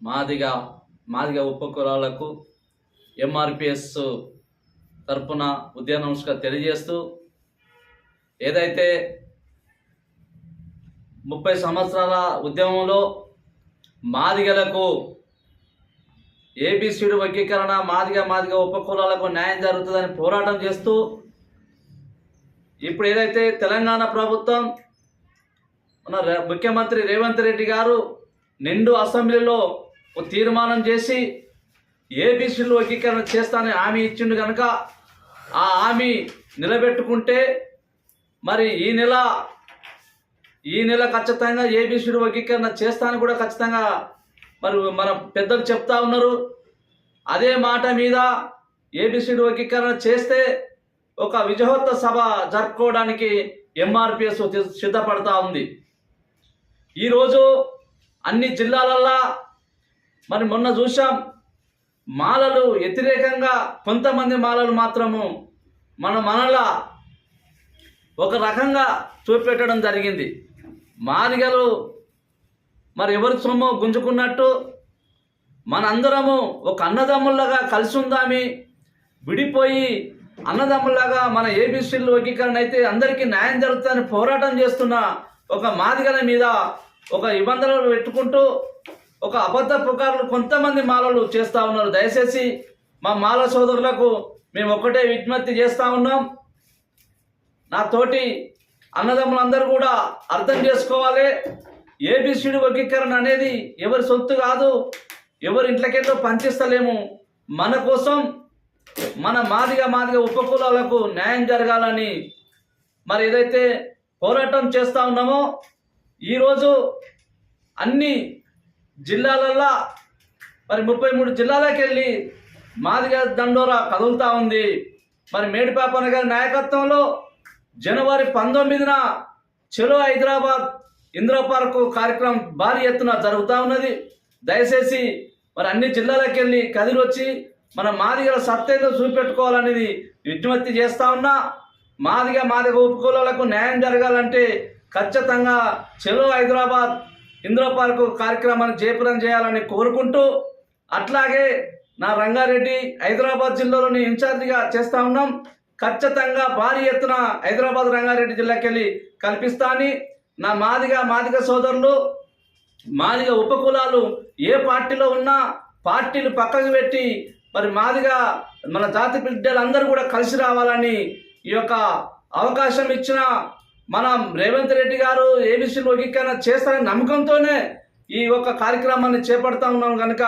మాదిగ మాదిగ ఉపకులాలకు ఎంఆర్పిఎస్ తరపున ఉద్యాన నమస్కారం తెలియజేస్తూ ఏదైతే ముప్పై సంవత్సరాల ఉద్యమంలో మాదిగలకు ఏబిసిడి వర్గీకరణ మాదిగ మాదిగ ఉపకులాలకు న్యాయం జరుగుతుందని పోరాటం చేస్తూ ఇప్పుడు ఏదైతే తెలంగాణ ప్రభుత్వం మన ముఖ్యమంత్రి రేవంత్ రెడ్డి గారు నిండు అసెంబ్లీలో తీర్మానం చేసి ఏబీసీలు వర్గీకరణ చేస్తానని హామీ ఇచ్చిండు కనుక ఆ హామీ నిలబెట్టుకుంటే మరి ఈ నెల ఈ నెల ఖచ్చితంగా ఏబీసీలు వర్గీకరణ చేస్తానని కూడా ఖచ్చితంగా మరి మన పెద్దలు చెప్తా ఉన్నారు. అదే మాట మీద ఏబిసిడి వర్గీకరణ చేస్తే ఒక విజయోత్సవ సభ జరుపుకోవడానికి ఎంఆర్పిఎస్ సిద్ధపడతా ఉంది. ఈరోజు అన్ని జిల్లాలల్లా మరి మొన్న చూసాం మాలలు వ్యతిరేకంగా కొంతమంది మాలలు మాత్రము మన మనలా ఒక రకంగా చూపెట్టడం జరిగింది. మాదిగలు మరి ఎవరి సొమ్ము గుంజుకున్నట్టు మనందరము ఒక అన్నదమ్ముల్లాగా కలిసి ఉందామి విడిపోయి అన్నదమ్ములాగా మన ఏబీసీలు వర్గీకరణ అయితే అందరికీ న్యాయం జరుగుతుందని పోరాటం చేస్తున్న ఒక మాదిగల మీద ఒక నిబంధనలు పెట్టుకుంటూ ఒక అబద్ధ పుకార్లు కొంతమంది మాలలు చేస్తూ ఉన్నారు. దయచేసి మా మాల సోదరులకు మేము ఒక్కటే విజ్ఞప్తి చేస్తూ ఉన్నాం. నా తోటి అన్నదమ్ములందరూ కూడా అర్థం చేసుకోవాలి. ఏబిసిడి వర్గీకరణ అనేది ఎవరి సొంతు కాదు. ఎవరి ఇంట్లోకెళ్ళో పంచిస్తలేము. మన కోసం మన మాదిగా మాదిగా ఉపకులాలకు న్యాయం జరగాలని మరి ఏదైతే పోరాటం చేస్తూ ఉన్నామో ఈరోజు అన్ని జిల్లాలల్లో మరి ముప్పై మూడు జిల్లాలకు వెళ్ళి మాదిగా దండోరా కదులుతూ ఉంది. మరి మేడిపాపన్న గారి నాయకత్వంలో జనవరి పంతొమ్మిదిన చెలో హైదరాబాద్ ఇందిరాపార్క్ కార్యక్రమం భారీ ఎత్తున జరుగుతూ ఉన్నది. దయచేసి మరి అన్ని జిల్లాలకు వెళ్ళి కదిలి వచ్చి మన మాదిగల సత్తేదో చూపెట్టుకోవాలనేది విజ్ఞప్తి చేస్తా ఉన్నా. మాదిగ మాదిగ ఉపకులాలకు న్యాయం జరగాలంటే ఖచ్చితంగా చెలో హైదరాబాద్ ఇందిరా పార్కు కార్యక్రమాన్ని జయప్రదం చేయాలని కోరుకుంటూ అట్లాగే నా రంగారెడ్డి హైదరాబాద్ జిల్లాలోని ఇన్ఛార్జిగా చేస్తా ఉన్నాం. ఖచ్చితంగా భారీ ఎత్తున హైదరాబాద్ రంగారెడ్డి జిల్లాకి వెళ్ళి కల్పిస్తాని నా మాదిగ మాదిగ సోదరులు మాదిగ ఉపకులాలు ఏ పార్టీలో ఉన్నా పార్టీలు పక్కకు పెట్టి మరి మాదిగా మన జాతి బిడ్డలందరూ కూడా కలిసి రావాలని ఈ యొక్క అవకాశం ఇచ్చిన మనం రేవంత్ రెడ్డి గారు ఏబిసి వర్గీకరణ చేస్తారని నమ్మకంతోనే ఈ యొక్క కార్యక్రమాన్ని చేపడతా ఉన్నాం కనుక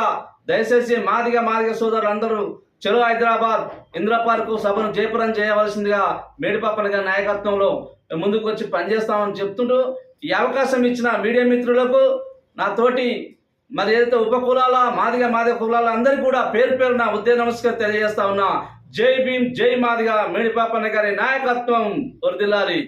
దయచేసి మాదిగ మాదిగ సోదరులు అందరూ చలో హైదరాబాద్ ఇందిరా పార్కు సభను జయపురం చేయవలసిందిగా మేడిపాపన గారి నాయకత్వంలో ముందుకు వచ్చి పనిచేస్తామని చెప్తుంటూ ఈ అవకాశం ఇచ్చిన మీడియా మిత్రులకు నా తోటి మరి ఏదైతే ఉపకులాల మాదిగ మాదిగ కులాల అందరికీ కూడా పేరు పేరు నా ఉద్యోగ నమస్కారం తెలియజేస్తా ఉన్నా. జై భీమ్ జై మాదిగ మేడిపాపన్న గారి నాయకత్వం వరదిల్లాలి